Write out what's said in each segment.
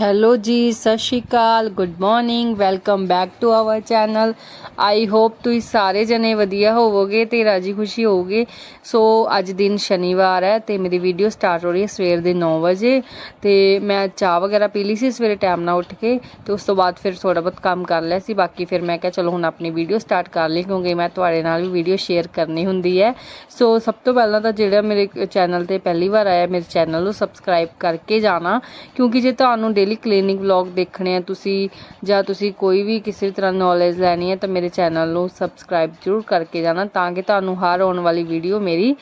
Hello ਜੀ ਸਤਿ ਸ਼੍ਰੀ ਅਕਾਲ good morning welcome back to our channel I hope ਤੁਸੀਂ ਸਾਰੇ ਜਣੇ ਵਧੀਆ ਹੋਵੋਗੇ ਤੇ ਰਾਜੀ ਖੁਸ਼ੀ ਹੋਵੋਗੇ ਸੋ ਅੱਜ ਦਿਨ ਸ਼ਨੀਵਾਰ ਹੈ ਤੇ ਮੇਰੀ ਵੀਡੀਓ ਸਟਾਰਟ ਹੋ ਰਹੀ ਹੈ ਸਵੇਰ ਦੇ 9 ਵਜੇ ਤੇ ਮੈਂ ਚਾਹ ਵਗੈਰਾ ਪੀ ਲਈ ਸੀ ਸਵੇਰੇ ਟਾਈਮ ਨਾਲ ਉੱਠ ਕੇ ਤੇ ਉਸ ਤੋਂ ਬਾਅਦ ਫਿਰ ਥੋੜਾ ਬਹੁਤ ਕੰਮ ਕਰ ਲਿਆ ਸੀ ਬਾਕੀ ਫਿਰ ਮੈਂ ਕਿਹਾ ਚਲੋ ਹੁਣ ਆਪਣੀ ਵੀਡੀਓ ਸਟਾਰਟ ਕਰ ਲਈ ਕਿਉਂਕਿ ਮੈਂ ਤੁਹਾਡੇ ਨਾਲ ਵੀ ਵੀਡੀਓ ਸ਼ੇਅਰ ਕਰਨੀ ਹੁੰਦੀ ਹੈ ਸੋ ਸਭ ਤੋਂ ਪਹਿਲਾਂ ਤਾਂ ਜਿਹੜਾ ਮੇਰੇ ਚੈਨਲ ਤੇ ਪਹਿਲੀ ਵਾਰ ਆਇਆ ਮੇਰੇ ਚੈਨਲ ਨੂੰ ਸਬਸਕ੍ਰਾਈਬ ਕਰਕੇ ਜਾਣਾ ਕਿਉਂਕਿ ਜੇ ਤੁਹਾਨੂੰ ਡੇਲੀ ਕਲੀਨਿਕ ਵਲੌਗ ਦੇਖਣੇ ਆ ਤੁਸੀਂ ਜਾਂ ਤੁਸੀਂ ਕੋਈ ਵੀ ਕਿਸੇ ਤਰ੍ਹਾਂ ਨੌਲੇਜ ਲੈਣੀ ਹੈ ਤਾਂ ਮੇਰੇ ਚੈਨਲ ਨੂੰ ਸਬਸਕ੍ਰਾਈਬ ਜ਼ਰੂਰ ਕਰਕੇ ਜਾਣਾ ਤਾਂ ਕਿ ਤੁਹਾਨੂੰ ਹਰ ਆਉਣ ਵਾਲੀ ਵੀਡੀਓ ਮੇਰੀ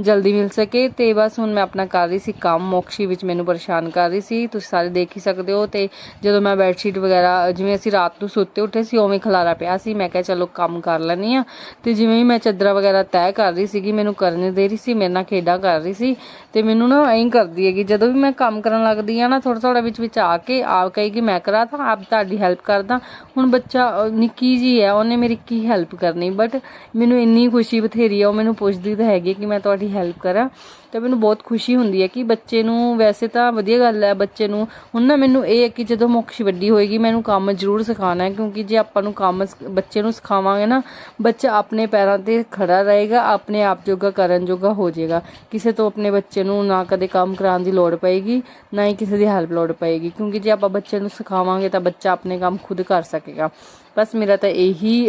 ਜਲਦੀ ਮਿਲ ਸਕੇ। ਤੇ ਬਸ ਹੁਣ ਮੈਂ ਆਪਣਾ ਕਰ ਰਹੀ ਸੀ ਕੰਮ, ਮੋਕਸ਼ੀ ਵਿੱਚ ਮੈਨੂੰ ਪਰੇਸ਼ਾਨ ਕਰ ਰਹੀ ਸੀ। ਤੁਸੀਂ ਸਾਰੇ ਦੇਖ ਹੀ ਸਕਦੇ ਹੋ ਤੇ ਜਦੋਂ ਮੈਂ ਬੈੱਡ ਸ਼ੀਟ ਵਗੈਰਾ, ਜਿਵੇਂ ਅਸੀਂ ਰਾਤ ਨੂੰ ਸੁੱਤੇ ਉੱਠੇ ਸੀ, ਉਵੇਂ ਖਲਾਰਾ ਪਿਆ ਸੀ। ਮੈਂ ਕਿਹਾ ਚਲੋ ਕੰਮ ਕਰ ਲੈਣੀ ਆ ਤੇ ਜਿਵੇਂ ਹੀ ਮੈਂ ਚੱਦਰਾ ਵਗੈਰਾ ਤੈਅ ਕਰ ਰਹੀ ਸੀਗੀ, ਮੈਨੂੰ ਕਰਨ ਦੇ ਰਹੀ ਸੀ, ਮੇਰੇ ਨਾਲ ਖੇਡਾਂ ਕਰ ਰਹੀ ਸੀ। ਤੇ ਮੈਨੂੰ ਨਾ ਐਂ ਕਰਦੀ ਹੈਗੀ, ਜਦੋਂ ਵੀ ਮੈਂ ਕੰਮ ਕਰਨ ਲੱਗਦੀ ਆ ਨਾ ਥੋੜਾ ਥੋੜਾ ਵਿੱਚ ਵਿੱਚ ਆ ਕੇ ਆ ਕਹੇਗੀ, ਮੈਂ ਕਰਾ ਤਾਂ ਆਪ ਤੁਹਾਡੀ ਹੈਲਪ ਕਰਦਾ ਹੁਣ ਬੱਚਾ ਨਿੱਕੀ ਜੀ ਹੈ, ਉਹਨੇ ਮੇਰੀ ਕੀ ਹੈਲਪ ਕਰਨੀ? ਬਟ ਮੈਨੂੰ ਇੰਨੀ ਖੁਸ਼ੀ ਬਥੇਰੀ ਆ, ਉਹ ਮੈਨੂੰ ਪੁੱਛਦੀ ਤਾਂ ਹੈਗੀ ਕਿ ਮੈਂ ਤੁਹਾਡੀ ਹੈਲਪ ਕਰਾਂ। ਤਾਂ ਮੈਨੂੰ ਬਹੁਤ ਖੁਸ਼ੀ ਹੁੰਦੀ ਹੈ ਕਿ ਬੱਚੇ ਨੂੰ ਵੈਸੇ ਤਾਂ ਵਧੀਆ ਗੱਲ ਹੈ ਬੱਚੇ ਨੂੰ। ਹੁਣ ਨਾ ਮੈਨੂੰ ਇਹ ਹੈ ਕਿ ਜਦੋਂ ਮੁਕਸ਼ ਵੱਡੀ ਹੋਏਗੀ, ਮੈਨੂੰ ਕੰਮ ਜ਼ਰੂਰ ਸਿਖਾਉਣਾ ਹੈ ਕਿਉਂਕਿ ਜੇ ਆਪਾਂ ਨੂੰ ਕੰਮ ਸ- ਬੱਚੇ ਨੂੰ ਸਿਖਾਵਾਂਗੇ ਨਾ, ਬੱਚਾ ਆਪਣੇ ਪੈਰਾਂ ਤੇ ਖੜਾ ਰਹੇਗਾ, ਆਪਣੇ ਆਪ ਜੋਗਾ ਕਰਨ ਜੋਗਾ ਹੋ ਜਾਏਗਾ। ਕਿਸੇ ਤੋਂ ਆਪਣੇ ਬੱਚੇ ਨੂੰ ਨਾ ਕਦੇ ਕੰਮ ਕਰਾਉਣ ਦੀ ਲੋੜ ਪਏਗੀ, ਨਾ ਹੀ ਕਿਸੇ ਦੀ ਹੈਲਪ ਲੋੜ ਪਏਗੀ। ਕਿਉਂਕਿ ਜੇ ਆਪਾਂ ਬੱਚੇ ਨੂੰ ਸਿਖਾਵਾਂਗੇ ਤਾਂ ਬੱਚਾ ਆਪਣੇ ਕੰਮ ਖੁਦ ਕਰ ਸਕੇਗਾ। ਬਸ ਮੇਰਾ ਤਾਂ ਇਹੀ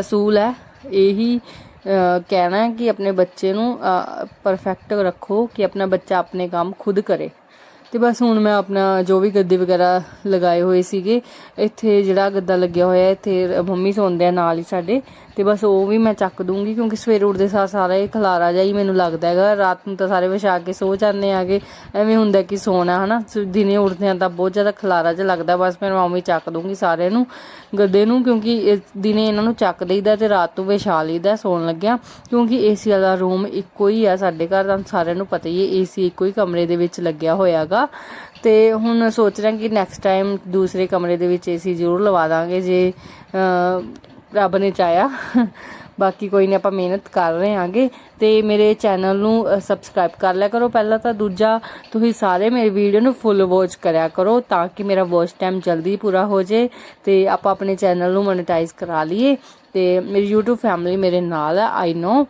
ਅਸੂਲ ਹੈ, ਇਹੀ ਕਹਿਣਾ ਹੈ ਕਿ ਆਪਣੇ ਬੱਚੇ ਨੂੰ ਪਰਫੈਕਟ ਰੱਖੋ ਕਿ ਆਪਣਾ ਬੱਚਾ ਆਪਣੇ ਕੰਮ ਖੁਦ ਕਰੇ। ਤੇ ਬਸ ਹੁਣ ਮੈਂ ਆਪਣਾ ਜੋ ਵੀ ਗੱਦੇ ਵਗੈਰਾ ਲਗਾਏ ਹੋਏ ਸੀਗੇ, ਇੱਥੇ ਜਿਹੜਾ ਗੱਦਾ ਲੱਗਿਆ ਹੋਇਆ ਇੱਥੇ ਮੰਮੀ ਸੌਂਦੇ ਆ ਨਾਲ ਹੀ ਸਾਡੇ। ਤੇ ਬਸ ਉਹ ਵੀ ਮੈਂ ਚੱਕ ਦੂੰਗੀ ਕਿਉਂਕਿ ਸਵੇਰੇ ਉੱਠਦੇ ਸਾਰ ਸਾਰਾ ਇਹ ਖਲਾਰਾ ਜਿਹਾ ਹੀ ਮੈਨੂੰ ਲੱਗਦਾ ਹੈਗਾ। ਰਾਤ ਨੂੰ ਤਾਂ ਸਾਰੇ ਵਿਛਾ ਕੇ ਸੋ ਜਾਂਦੇ ਆਗੇ। ਐਵੇਂ ਹੁੰਦਾ ਕਿ ਸੋਣਾ, ਹਨਾ? ਸ- ਦਿਨੇ ਉੱਠਦੇ ਆ ਤਾਂ ਬਹੁਤ ਜ਼ਿਆਦਾ ਖਲਾਰਾ ਜਿਹਾ ਲੱਗਦਾ। ਬਸ ਮੈਂ ਉਵੇਂ ਚੱਕ ਦੂੰਗੀ ਸਾਰਿਆਂ ਨੂੰ, ਗੱਦੇ ਨੂੰ, ਕਿਉਂਕਿ ਇਹ ਦਿਨੇ ਇਹਨਾਂ ਨੂੰ ਚੱਕ ਦੇਈਦਾ ਤੇ ਰਾਤ ਨੂੰ ਵਿਛਾ ਲਈਦਾ ਸੌਣ ਲੱਗਿਆ। ਕਿਉਂਕਿ ਏਸੀ ਵਾਲਾ ਰੂਮ ਇੱਕੋ ਹੀ ਆ ਸਾਡੇ ਘਰ ਤਾਂ ਸਾਰਿਆਂ ਨੂੰ ਪਤਾ ਹੀ ਹੈ, ਏਸੀ ਇੱਕੋ ਹੀ ਕਮਰੇ ਦੇ ਵਿੱਚ ਲੱਗਿਆ ਹੋਇਆਗਾ। ਤੇ ਹੁਣ ਸੋਚ ਰਹੇ ਕਿ ਨੈਕਸਟ ਟਾਈਮ ਦੂਸਰੇ ਕਮਰੇ ਦੇ ਵਿੱਚ ਏਸੀ ਜ਼ਰੂਰ ਲਵਾ ਦਾਂਗੇ। ਜੇ ਰੱਬ ਨੇ ਚਾਹਿਆ। ਬਾਕੀ ਕੋਈ ਨਹੀਂ ਆਪਾਂ ਮਿਹਨਤ ਕਰ ਰਹੇ ਆਂਗੇ ਤੇ ਮੇਰੇ ਚੈਨਲ ਨੂੰ ਸਬਸਕ੍ਰਾਈਬ ਕਰ ਲਿਆ ਕਰੋ। ਪਹਿਲਾਂ ਤਾਂ ਦੂਜਾ, ਤੁਸੀਂ ਸਾਰੇ ਮੇਰੀ ਵੀਡੀਓ ਨੂੰ ਫੁੱਲ ਵਾਚ ਕਰਿਆ ਕਰੋ, ਤਾਂ ਕਿ ਮੇਰਾ ਵਾਚ ਟਾਈਮ ਜਲਦੀ ਪੂਰਾ ਹੋ ਜੇ। ਤੇ ਆਪਾਂ ਆਪਣੇ ਚੈਨਲ ਨੂੰ ਮੋਨੇਟਾਈਜ਼ ਕਰਾ ਲਈਏ। ਤੇ ਮੇਰੀ YouTube ਫੈਮਿਲੀ ਮੇਰੇ ਨਾਲ ਹੈ ਆਈ ਨੋ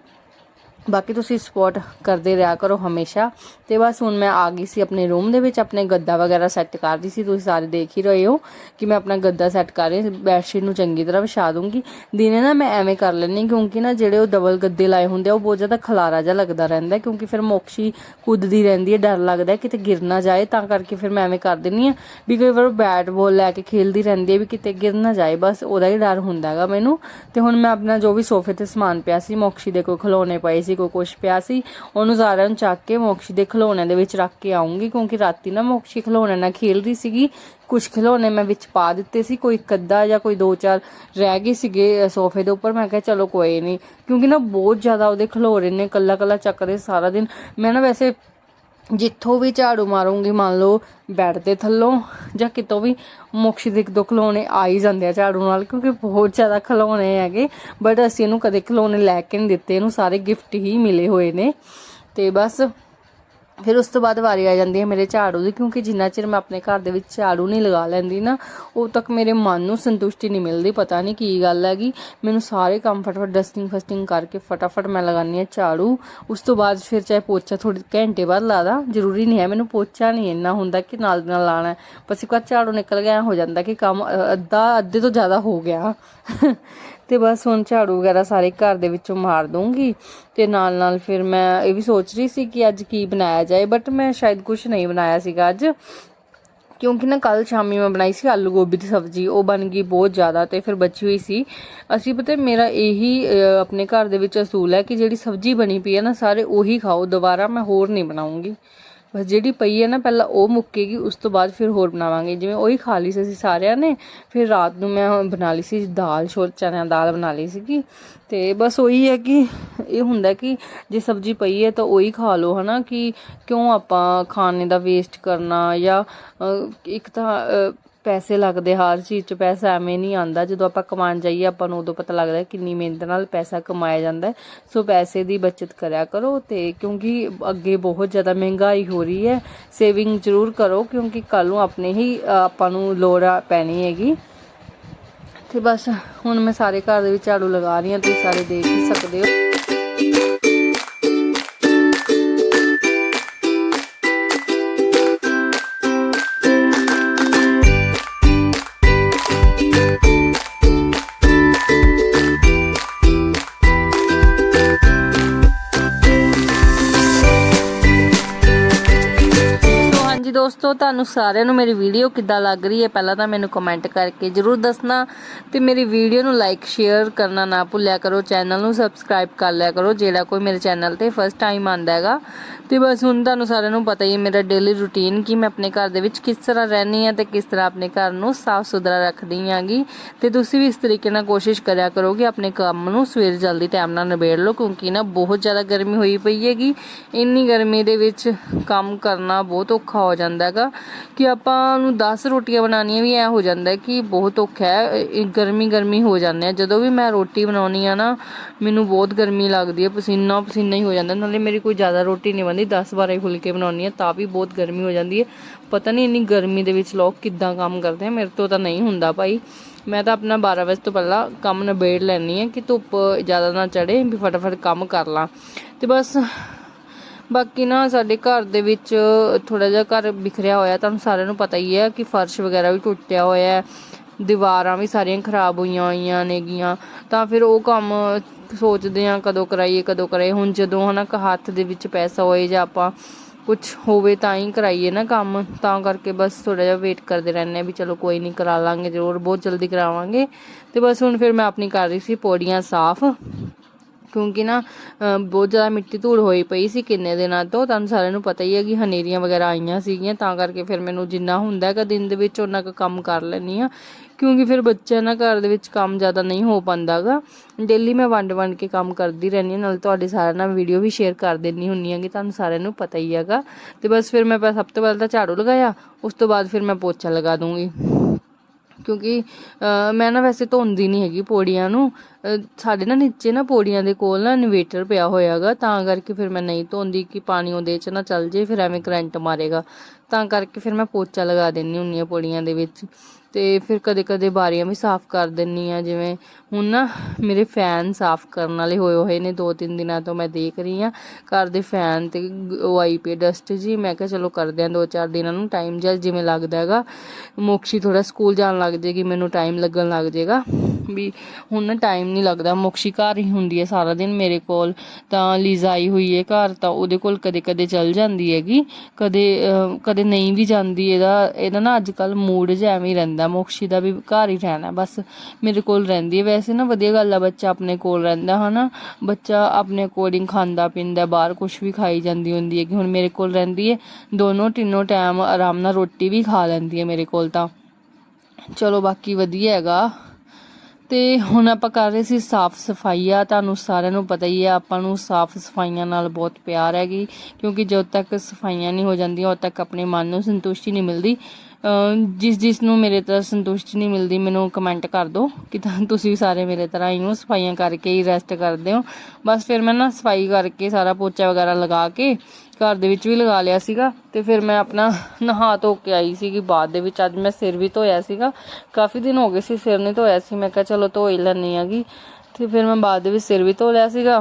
ਬਾਕੀ ਤੁਸੀਂ ਸਪੋਰਟ ਕਰਦੇ ਰਿਹਾ ਕਰੋ ਹਮੇਸ਼ਾ। ਤੇ ਬਸ ਹੁਣ ਮੈਂ ਆ ਗਈ ਸੀ ਆਪਣੇ ਰੂਮ ਦੇ ਵਿੱਚ, ਆਪਣੇ ਗੱਦਾ ਵਗੈਰਾ ਸੈੱਟ ਕਰ ਰਹੀ ਸੀ। ਤੁਸੀਂ ਸਾਰੇ ਦੇਖ ਹੀ ਰਹੇ ਹੋ ਕਿ ਮੈਂ ਆਪਣਾ ਗੱਦਾ ਸੈੱਟ ਕਰ ਰਹੀ ਬੈਡਸ਼ੀਟ ਨੂੰ ਚੰਗੀ ਤਰ੍ਹਾਂ ਵਿਛਾ ਦੂੰਗੀ ਦਿਨੇ ਨਾ ਮੈਂ ਐਵੇਂ ਕਰ ਲੈਂਦੀ ਕਿਉਂਕਿ ਨਾ ਜਿਹੜੇ ਉਹ ਡਬਲ ਗੱਦੇ ਲਾਏ ਹੁੰਦੇ ਆ, ਉਹ ਬਹੁਤ ਜ਼ਿਆਦਾ ਖਲਾਰਾ ਜਿਹਾ ਲੱਗਦਾ ਰਹਿੰਦਾ ਕਿਉਂਕਿ ਫਿਰ ਮੋਕਸ਼ੀ ਕੁੱਦਦੀ ਰਹਿੰਦੀ ਹੈ। ਡਰ ਲੱਗਦਾ ਕਿਤੇ ਗਿਰ ਨਾ ਜਾਏ। ਤਾਂ ਕਰਕੇ ਫਿਰ ਮੈਂ ਐਵੇਂ ਕਰ ਦਿੰਦੀ ਆ ਵੀ ਕਈ ਵਾਰ ਬੈਟ ਬਾਲ ਲੈ ਕੇ ਖੇਲਦੀ ਰਹਿੰਦੀ ਹੈ ਵੀ ਕਿਤੇ ਗਿਰ ਨਾ ਜਾਏ। ਬਸ ਉਹਦਾ ਹੀ ਡਰ ਹੁੰਦਾ ਹੈਗਾ ਮੈਨੂੰ। ਤੇ ਹੁਣ ਮੈਂ ਆਪਣਾ ਜੋ ਵੀ ਸੋਫੇ ਤੇ ਸਮਾਨ ਪਿਆ ਸੀ, ਮੋਕਸ਼ੀ ਦੇ ਕੋਈ ਖਿਲੌਣੇ ਪਏ ਸੀ। ਕੋਈ ਕੁਛ ਪਿਆ ਸੀ, ਉਹਨੂੰ ਸਾਰਿਆਂ ਨੂੰ ਚੱਕ ਕੇ ਮੋਕਸ਼ੀ ਦੇ ਖਿਲੌਣਿਆਂ ਦੇ ਵਿੱਚ ਰੱਖ ਕੇ ਆਉਂਗੀ ਕਿਉਂਕਿ ਰਾਤੀ ਨਾ ਮੋਕਸ਼ੀ ਖਿਲੌਣਿਆਂ ਨਾਲ ਖੇਲ ਰਹੀ ਸੀਗੀ। ਕੁਝ ਖਿਲੌਣੇ ਮੈਂ ਵਿੱਚ ਪਾ ਦਿੱਤੇ ਸੀ, ਕੋਈ ਇੱਕ ਅੱਧਾ ਜਾਂ ਕੋਈ ਦੋ ਚਾਰ ਰਹਿ ਗਏ ਸੀਗੇ ਸੋਫੇ ਦੇ ਉੱਪਰ। ਮੈਂ ਕਿਹਾ, ਚਲੋ ਕੋਈ ਨਹੀਂ। ਕਿਉਂਕਿ ਨਾ ਬਹੁਤ ਜ਼ਿਆਦਾ ਉਹਦੇ ਖਿਲੌਣੇ ਨੇ ਕੱਲਾ ਕੱਲਾ ਚੱਕਦੇ ਸਾਰਾ ਦਿਨ। ਮੈਂ ਨਾ ਵੈਸੇ ਜਿੱਥੋਂ ਵੀ ਝਾੜੂ ਮਾਰੂੰਗੀ, ਮੰਨ ਲਓ ਬੈੱਡ ਦੇ ਥੱਲੋਂ ਜਾਂ ਕਿਤੋਂ ਵੀ ਮੋਕਸ਼ੀ ਦੇ ਇੱਕ ਦੋ ਖਿਲੌਣੇ ਆ ਹੀ ਜਾਂਦੇ ਆ ਝਾੜੂ ਨਾਲ, ਕਿਉਂਕਿ ਬਹੁਤ ਜ਼ਿਆਦਾ ਖਿਲੌਣੇ ਹੈਗੇ ਬਟ ਅਸੀਂ ਇਹਨੂੰ ਕਦੇ ਖਿਲੌਣੇ ਲੈ ਕੇ ਨਹੀਂ ਦਿੱਤੇ, ਇਹਨੂੰ ਸਾਰੇ ਗਿਫਟ ਹੀ ਮਿਲੇ ਹੋਏ ਨੇ। ਤੇ ਬਸ ਫਿਰ ਉਸ ਤੋਂ ਬਾਅਦ ਵਾਰੀ ਆ ਜਾਂਦੀ ਹੈ ਮੇਰੇ ਝਾੜੂ ਦੀ, ਕਿਉਂਕਿ ਜਿੰਨਾ ਚਿਰ ਮੈਂ ਆਪਣੇ ਘਰ ਦੇ ਵਿੱਚ ਝਾੜੂ ਨਹੀਂ ਲਗਾ ਲੈਂਦੀ ਨਾ, ਉਦੋਂ ਤੱਕ ਮੇਰੇ ਮਨ ਨੂੰ ਸੰਤੁਸ਼ਟੀ ਨਹੀਂ ਮਿਲਦੀ, ਪਤਾ ਨਹੀਂ ਕੀ ਗੱਲ ਹੈਗੀ। ਮੈਨੂੰ ਸਾਰੇ ਕੰਮ ਫਟਾਫਟ ਡਸਟਿੰਗ ਫਸਟਿੰਗ ਕਰਕੇ ਫਟਾਫਟ ਮੈਂ ਲਗਾਉਂਦੀ ਹਾਂ ਝਾੜੂ। ਉਸ ਤੋਂ ਬਾਅਦ ਫਿਰ ਚਾਹੇ ਪੋਚਾ ਥੋੜੀ ਘੰਟੇ ਬਾਅਦ ਲਾਦਾ ਜ਼ਰੂਰੀ ਨਹੀਂ ਹੈ ਮੈਨੂੰ ਪੋਚਾ ਨਹੀਂ ਇੰਨਾ ਹੁੰਦਾ ਕਿ ਨਾਲ ਦੀ ਨਾਲ ਲਾਣਾ ਬਸ ਇੱਕ ਵਾਰ ਝਾੜੂ ਨਿਕਲ ਗਿਆ, ਐਂ ਹੋ ਜਾਂਦਾ ਕਿ ਕੰਮ ਅੱਧਾ ਅੱਧੇ ਤੋਂ ਜ਼ਿਆਦਾ ਹੋ ਗਿਆ। ਤੇ ਬਸ ਹੁਣ ਝਾੜੂ ਵਗੈਰਾ ਸਾਰੇ ਘਰ ਦੇ ਵਿੱਚੋਂ ਮਾਰ ਦੂੰਗੀ ਤੇ ਨਾਲ ਨਾਲ ਫਿਰ ਮੈਂ ਇਹ ਵੀ ਸੋਚ ਰਹੀ ਸੀ ਕਿ ਅੱਜ ਕੀ ਬਣਾਇਆ ਜਾਏ ਬਟ ਮੈਂ ਸ਼ਾਇਦ ਕੁਝ ਨਹੀਂ ਬਣਾਇਆ ਸੀਗਾ ਅੱਜ। ਕਿਉਂਕਿ ਨਾ ਕੱਲ ਸ਼ਾਮੀ ਮੈਂ ਬਣਾਈ ਸੀ ਆਲੂ ਗੋਭੀ ਦੀ ਸਬਜ਼ੀ, ਉਹ ਬਣ ਗਈ ਬਹੁਤ ਜ਼ਿਆਦਾ ਤੇ ਫਿਰ ਬਚੀ ਹੋਈ ਸੀ। ਅਸੀਂ ਪਤਾ ਮੇਰਾ ਇਹੀ ਆਪਣੇ ਘਰ ਦੇ ਵਿੱਚ ਅਸੂਲ ਹੈ ਕਿ ਜਿਹੜੀ ਸਬਜ਼ੀ ਬਣੀ ਪਈ ਹੈ ਨਾ, ਸਾਰੇ ਉਹੀ ਖਾਓ, ਦੁਬਾਰਾ ਮੈਂ ਹੋਰ ਨਹੀਂ ਬਣਾਉਂਗੀ। ਬਸ ਜਿਹੜੀ ਪਈ ਹੈ ਨਾ, ਪਹਿਲਾਂ ਉਹ ਮੁੱਕੇਗੀ, ਉਸ ਤੋਂ ਬਾਅਦ ਫਿਰ ਹੋਰ ਬਣਾਵਾਂਗੇ। ਜਿਵੇਂ ਉਹੀ ਖਾ ਲਈ ਸੀ ਅਸੀਂ ਸਾਰਿਆਂ ਨੇ, ਫਿਰ ਰਾਤ ਨੂੰ ਮੈਂ ਬਣਾ ਲਈ ਸੀ ਦਾਲ, ਛੋਲ ਚਨਿਆਂ ਦੀ ਦਾਲ ਬਣਾ ਲਈ ਸੀਗੀ। ਤੇ ਬਸ ਉਹੀ ਹੈ ਕਿ ਇਹ ਹੁੰਦਾ ਕਿ ਜੇ ਸਬਜ਼ੀ ਪਈ ਹੈ ਤਾਂ ਉਹੀ ਖਾ ਲਓ, ਹਨਾ, ਕਿ ਕਿਉਂ ਆਪਾਂ ਖਾਣੇ ਦਾ ਵੇਸਟ ਕਰਨਾ ਜਾਂ ਇੱਕ ਤਾਂ ਪੈਸੇ ਲੱਗਦੇ, ਹਰ ਚੀਜ਼ 'ਚ ਪੈਸਾ ਐਵੇਂ ਨਹੀਂ ਆਉਂਦਾ। ਜਦੋਂ ਆਪਾਂ ਕਮਾਉਣ ਜਾਈਏ, ਆਪਾਂ ਨੂੰ ਉਦੋਂ ਪਤਾ ਲੱਗਦਾ ਕਿੰਨੀ ਮਿਹਨਤ ਨਾਲ ਪੈਸਾ ਕਮਾਇਆ ਜਾਂਦਾ ਸੋ ਪੈਸੇ ਦੀ ਬਚਤ ਕਰਿਆ ਕਰੋ ਤੇ ਕਿਉਂਕਿ ਅੱਗੇ ਬਹੁਤ ਜ਼ਿਆਦਾ ਮਹਿੰਗਾਈ ਹੋ ਰਹੀ ਹੈ, ਸੇਵਿੰਗ ਜ਼ਰੂਰ ਕਰੋ ਕਿਉਂਕਿ ਕੱਲ ਨੂੰ ਆਪਣੇ ਹੀ ਆਪਾਂ ਨੂੰ ਲੋੜ ਪੈਣੀ ਹੈਗੀ। ਤੇ ਬਸ ਹੁਣ ਮੈਂ ਸਾਰੇ ਘਰ ਦੇ ਵਿੱਚ ਝਾੜੂ ਲਗਾ ਰਹੀ ਹਾਂ, ਤੁਸੀਂ ਸਾਰੇ ਦੇਖ ਹੀ ਸਕਦੇ ਹੋ। ਦੋਸਤੋ, ਤੁਹਾਨੂੰ ਸਾਰਿਆਂ ਨੂੰ ਮੇਰੀ ਵੀਡੀਓ ਕਿੱਦਾਂ ਲੱਗ ਰਹੀ ਹੈ, ਪਹਿਲਾਂ ਤਾਂ ਮੈਨੂੰ ਕਮੈਂਟ ਕਰਕੇ ਜਰੂਰ ਦੱਸਣਾ ਤੇ ਮੇਰੀ ਵੀਡੀਓ ਨੂੰ ਲਾਈਕ ਸ਼ੇਅਰ ਕਰਨਾ ਨਾ ਭੁੱਲਿਆ ਕਰੋ ਚੈਨਲ ਨੂੰ ਸਬਸਕ੍ਰਾਈਬ ਕਰ ਲਿਆ ਕਰੋ, ਜਿਹੜਾ ਕੋਈ ਮੇਰੇ ਚੈਨਲ ਤੇ ਫਸਟ ਟਾਈਮ ਆਂਦਾ ਹੈਗਾ ਤੇ ਬਸ ਹੁਣ ਤੁਹਾਨੂੰ ਸਾਰਿਆਂ ਨੂੰ ਪਤਾ ਹੀ ਹੈ ਮੇਰਾ ਡੇਲੀ ਰੁਟੀਨ ਕਿ ਮੈਂ ਆਪਣੇ ਘਰ ਦੇ ਵਿੱਚ ਕਿਸ ਤਰ੍ਹਾਂ ਰਹਿੰਦੀ ਆ ਤੇ ਕਿਸ ਤਰ੍ਹਾਂ ਆਪਣੇ ਘਰ ਨੂੰ ਸਾਫ਼ ਸੁਥਰਾ ਰੱਖਦੀ ਆਂਗੀ ਤੇ ਤੁਸੀਂ ਵੀ ਇਸ ਤਰੀਕੇ ਨਾਲ ਕੋਸ਼ਿਸ਼ ਕਰਿਆ ਕਰੋ ਕਿ ਆਪਣੇ ਕੰਮ ਨੂੰ ਸਵੇਰ ਜਲਦੀ ਟਾਈਮ ਨਾਲ ਨਿਬੇੜ ਲਓ, ਕਿਉਂਕਿ ਨਾ ਬਹੁਤ ਜ਼ਿਆਦਾ ਗਰਮੀ ਹੋਈ ਪਈ ਹੈਗੀ। ਇੰਨੀ ਗਰਮੀ ਦੇ ਵਿੱਚ ਕੰਮ ਕਰਨਾ ਬਹੁਤ ਔਖਾ ਹੋ ਜਾਂਦਾ ਹੈਗਾ ਕਿ ਆਪਾਂ ਨੂੰ 10 ਰੋਟੀਆਂ ਬਣਾਉਣੀਆਂ ਵੀ ਐ ਹੋ ਜਾਂਦਾ ਕਿ ਬਹੁਤ ਔਖਾ ਹੈ ਗਰਮੀ ਗਰਮੀ ਹੋ ਜਾਂਦੇ ਆ। ਜਦੋਂ ਵੀ ਮੈਂ ਰੋਟੀ ਬਣਾਉਣੀ ਆ ਨਾ, ਮੈਨੂੰ ਬਹੁਤ ਗਰਮੀ ਲੱਗਦੀ ਹੈ, ਪਸੀਨਾ ਪਸੀਨਾ ਹੀ ਹੋ ਜਾਂਦਾ, ਨਾਲੇ ਮੇਰੀ ਕੋਈ ਜ਼ਿਆਦਾ ਰੋਟੀ ਨਹੀਂ ਬਣਦੀ। 10 12 ਫੁਲਕੇ ਬਣਾਉਣੀ ਆ ਤਾਂ ਵੀ ਬਹੁਤ ਗਰਮੀ ਹੋ ਜਾਂਦੀ ਹੈ। ਪਤਾ ਨਹੀਂ ਇੰਨੀ ਗਰਮੀ ਦੇ ਵਿੱਚ ਲੋਕ ਕਿੱਦਾਂ ਕੰਮ ਕਰਦੇ ਆ, ਮੇਰੇ ਤੋਂ ਤਾਂ ਨਹੀਂ ਹੁੰਦਾ ਭਾਈ। ਮੈਂ ਤਾਂ ਆਪਣਾ 12 ਵਜੇ ਤੋਂ ਪਹਿਲਾਂ ਕੰਮ ਨਿਬੇੜ ਲੈਣੀ ਆ ਕਿ ਧੁੱਪ ਜ਼ਿਆਦਾ ਨਾ ਚੜੇ ਵੀ ਫਟਾਫਟ ਕੰਮ ਕਰ ਲਾਂ। ਤੇ ਬਸ ਬਾਕੀ ਨਾ ਸਾਡੇ ਘਰ ਦੇ ਵਿੱਚ ਥੋੜਾ ਜਿਹਾ ਘਰ ਬਿਖਰਿਆ ਹੋਇਆ, ਤੁਹਾਨੂੰ ਸਾਰਿਆਂ ਨੂੰ ਪਤਾ ਹੀ ਹੈ ਕਿ ਫਰਸ਼ ਵਗੈਰਾ ਵੀ ਟੁੱਟਿਆ ਹੋਇਆ ਹੈ। ਦੀਵਾਰਾਂ ਵੀ ਸਾਰੀਆਂ ਖਰਾਬ ਹੋਈਆਂ ਹੋਈਆਂ ਨੇਗੀਆਂ। ਤਾਂ ਫਿਰ ਉਹ ਕੰਮ ਸੋਚਦੇ ਆ ਕਦੋਂ ਕਰਾਈਏ ਕਦੋਂ ਕਰਾਈਏ। ਹੁਣ ਜਦੋਂ ਹਨਾ ਕ ਹੱਥ ਦੇ ਵਿੱਚ ਪੈਸਾ ਹੋਏ ਜਾਂ ਆਪਾਂ ਕੁਝ ਹੋਵੇ ਤਾਂ ਹੀ ਕਰਾਈਏ ਨਾ ਕੰਮ। ਤਾਂ ਕਰਕੇ ਬਸ ਥੋੜਾ ਜਿਹਾ ਵੇਟ ਕਰਦੇ ਰਹਿੰਦੇ ਆ ਵੀ ਚਲੋ ਕੋਈ ਨਹੀਂ ਕਰਾ ਲਾਂਗੇ ਜ਼ਰੂਰ ਬਹੁਤ ਜਲਦੀ ਕਰਾਵਾਂਗੇ। ਤੇ ਬਸ ਹੁਣ ਫਿਰ ਮੈਂ ਆਪਣੀ ਕਰ ਰਹੀ ਸੀ ਪੌੜੀਆਂ ਸਾਫ਼। ਕਿਉਂਕਿ ਨਾ ਅ, ਬਹੁਤ ਜ਼ਿਆਦਾ ਮਿੱਟੀ ਧੂੜ ਹੋਈ ਪਈ ਸੀ ਕਿੰਨੇ ਦਿਨਾਂ ਤੋਂ। ਤੁਹਾਨੂੰ ਸਾਰਿਆਂ ਨੂੰ ਪਤਾ ਹੀ ਹੈ ਕਿ ਹਨੇਰੀਆਂ ਵਗੈਰਾ ਆਈਆਂ ਸੀਗੀਆਂ। ਤਾਂ ਕਰਕੇ ਫਿਰ ਮੈਨੂੰ ਜਿੰਨਾ ਹੁੰਦਾ ਹੈਗਾ ਦਿਨ ਦੇ ਵਿੱਚ ਉਹਨਾਂ ਕੁ ਕੰਮ ਕਰ ਲੈਂਦੀ ਆ ਕਿਉਂਕਿ ਫਿਰ ਬੱਚਿਆਂ ਨਾਲ ਘਰ ਦੇ ਵਿੱਚ ਕੰਮ ਜ਼ਿਆਦਾ ਨਹੀਂ ਹੋ ਪਾਉਂਦਾਗਾ। ਡੇਲੀ ਮੈਂ ਵੰਡ ਵੰਡ ਕੇ ਕੰਮ ਕਰਦੀ ਰਹਿੰਦੀ ਹਾਂ ਨਾਲ ਤੁਹਾਡੇ ਸਾਰਿਆਂ ਨਾਲ ਵੀਡੀਓ ਵੀ ਸ਼ੇਅਰ ਕਰ ਦਿੰਦੀ ਹੁੰਨੀ ਆ ਕਿ ਤੁਹਾਨੂੰ ਸਾਰਿਆਂ ਨੂੰ ਪਤਾ ਹੀ ਹੈਗਾ। ਤੇ ਬਸ ਫਿਰ ਮੈਂ ਸਭ ਤੋਂ ਪਹਿਲਾਂ ਤਾਂ ਝਾੜੂ ਲਗਾਇਆ ਉਸ ਤੋਂ ਬਾਅਦ ਫਿਰ ਮੈਂ ਪੋਚਾ ਲਗਾ ਦੂੰਗੀ। ਕਿਉਂਕਿ ਅ, ਮੈਂ ਨਾ ਵੈਸੇ ਧੋਂਦੀ ਨਹੀਂ ਹੈਗੀ ਪੌੜੀਆਂ ਨੂੰ ਸਾਡੇ ਨਾ ਨੀਚੇ ਨਾ ਪੌੜੀਆਂ ਦੇ ਕੋਲ ਨਾ ਇਨਵੇਟਰ ਪਿਆ ਹੋਇਆਗਾ, ਤਾਂ ਕਰਕੇ ਫਿਰ ਮੈਂ ਨਹੀਂ ਧੋਂਦੀ ਕਿ ਪਾਣੀ ਉਹਦੇ 'ਚ ਨਾ ਚੱਲ ਜੇ, ਫਿਰ ਐਵੇਂ ਕਰੰਟ ਮਾਰੇਗਾ। ਤਾਂ ਕਰਕੇ ਫਿਰ ਮੈਂ ਪੋਚਾ ਲਗਾ ਦਿੰਦੀ ਹੁੰਨੀ ਆ ਪੌੜੀਆਂ ਦੇ ਵਿੱਚ। ਤੇ ਫਿਰ ਕਦੇ ਕਦੇ ਬਾਰੀਆਂ ਵੀ ਸਾਫ਼ ਕਰ ਦਿੰਨੀ ਆ ਜਿਵੇਂ ਹੁਣ ਨਾ ਮੇਰੇ ਫੈਨ ਸਾਫ਼ ਕਰਨ ਵਾਲੇ ਹੋਏ ਹੋਏ ਨੇ ਦੋ ਤਿੰਨ ਦਿਨਾਂ ਤੋਂ ਮੈਂ ਦੇਖ ਰਹੀ ਆ ਘਰ ਦੇ ਫੈਨ ਤੇ ਉਹ ਆਈ ਪਈ ਡਸਟ ਜੀ, ਮੈਂ ਕਿਹਾ ਚਲੋ ਕਰਦੇ ਆ ਦੋ ਚਾਰ ਦਿਨਾਂ ਨੂੰ ਟਾਈਮ ਜਿਹਾ ਜਿਵੇਂ ਲੱਗਦਾ ਹੈਗਾ। ਮੋਕਸ਼ੀ ਥੋੜਾ ਸਕੂਲ ਜਾਣ ਲੱਗ ਜੇਗੀ, ਮੈਨੂੰ ਟਾਈਮ ਲੱਗਣ ਲੱਗ ਜੇਗਾ। ਵੀ ਹੁਣ ਨਾ ਟਾਈਮ ਨਹੀਂ ਲੱਗਦਾ। ਮੋਕਸ਼ੀ ਘਰ ਹੀ ਹੁੰਦੀ ਹੈ ਸਾਰਾ ਦਿਨ ਮੇਰੇ ਕੋਲ। ਤਾਂ ਲੀਜ਼ਾ ਆਈ ਹੋਈ ਹੈ ਘਰ, ਤਾਂ ਉਹਦੇ ਕੋਲ ਕਦੇ ਕਦੇ ਚਲ ਜਾਂਦੀ ਹੈਗੀ। ਕਦੇ ਕਦੇ ਨਹੀਂ ਵੀ ਜਾਂਦੀ। ਇਹਦਾ ਇਹਦਾ ਨਾ ਅੱਜ ਕੱਲ ਮੂਡ ਜਿਹਾ ਐਵੇਂ ਹੀ ਰਹਿੰਦਾ। ਮੋਕਸ਼ੀ ਦਾ ਵੀ ਘਰ ਹੀ ਰਹਿਣਾ, ਬਸ ਮੇਰੇ ਕੋਲ ਰਹਿੰਦੀ ਹੈ। ਵੈਸੇ ਨਾ ਵਧੀਆ ਗੱਲ ਆ, ਬੱਚਾ ਆਪਣੇ ਕੋਲ ਰਹਿੰਦਾ, ਹਨਾ। ਬੱਚਾ ਆਪਣੇ ਅਕੋਰਡਿੰਗ ਖਾਂਦਾ, ਪੀਂਦਾ, ਬਾਹਰ ਕੁਝ ਵੀ ਖਾਈ ਜਾਂਦੀ ਹੁੰਦੀ ਹੈ ਕਿ ਹੁਣ ਮੇਰੇ ਕੋਲ ਰਹਿੰਦੀ ਹੈ। ਦੋਨੋਂ ਤਿੰਨੋਂ ਟਾਈਮ ਆਰਾਮ ਨਾਲ ਰੋਟੀ ਵੀ ਖਾ ਲੈਂਦੀ ਹੈ ਮੇਰੇ ਕੋਲ ਤਾਂ। ਚਲੋ ਬਾਕੀ ਵਧੀਆ ਹੈਗਾ। ਤੇ ਹੁਣ ਆਪਾਂ ਕਰ ਰਹੇ ਸੀ ਸਾਫ਼ ਸਫ਼ਾਈ ਆ, ਤੁਹਾਨੂੰ ਸਾਰਿਆਂ ਨੂੰ ਪਤਾ ਹੀ ਆ, ਆਪਾਂ ਨੂੰ ਸਾਫ਼ ਸਫਾਈਆਂ ਨਾਲ ਬਹੁਤ ਪਿਆਰ ਹੈਗੀ, ਕਿਉਂਕਿ ਜਦੋਂ ਤੱਕ ਸਫਾਈਆਂ ਨਹੀਂ ਹੋ ਜਾਂਦੀਆਂ, ਉਦੋਂ ਤੱਕ ਆਪਣੇ ਮਨ ਨੂੰ ਸੰਤੁਸ਼ਟੀ ਨਹੀਂ ਮਿਲਦੀ। ਜਿਸ ਜਿਸ ਨੂੰ ਮੇਰੇ ਤਰ੍ਹਾਂ ਸੰਤੁਸ਼ਟੀ ਨਹੀਂ ਮਿਲਦੀ, ਮੈਨੂੰ ਕਮੈਂਟ ਕਰ ਦਿਓ ਕਿ ਤਾਂ ਤੁਸੀਂ ਵੀ ਸਾਰੇ ਮੇਰੇ ਤਰ੍ਹਾਂ ਹੀ ਹੋ, ਸਫਾਈਆਂ ਕਰਕੇ ਹੀ ਰੈਸਟ ਕਰਦੇ ਹੋ। ਬਸ ਫਿਰ ਮੈਂ ਨਾ ਸਫ਼ਾਈ ਕਰਕੇ ਸਾਰਾ ਪੋਚਾ ਵਗੈਰਾ ਲਗਾ ਕੇ ਘਰ ਦੇ ਵਿੱਚ ਵੀ ਲਗਾ ਲਿਆ ਸੀਗਾ ਤੇ ਫਿਰ ਮੈਂ ਆਪਣਾ ਨਹਾ ਧੋ ਕੇ ਆਈ ਸੀਗੀ ਬਾਅਦ ਦੇ ਵਿੱਚ। ਅੱਜ ਮੈਂ ਸਿਰ ਵੀ ਧੋਇਆ ਸੀਗਾ, ਕਾਫੀ ਦਿਨ ਹੋ ਗਏ ਸੀ ਸਿਰ ਨਹੀਂ ਧੋਇਆ ਸੀ। ਮੈਂ ਕਿਹਾ ਚਲੋ ਧੋ ਹੀ ਲੈਣੀ ਹੈਗੀ। ਤੇ ਫਿਰ ਮੈਂ ਬਾਅਦ ਦੇ ਵਿੱਚ ਸਿਰ ਵੀ ਧੋ ਲਿਆ ਸੀਗਾ।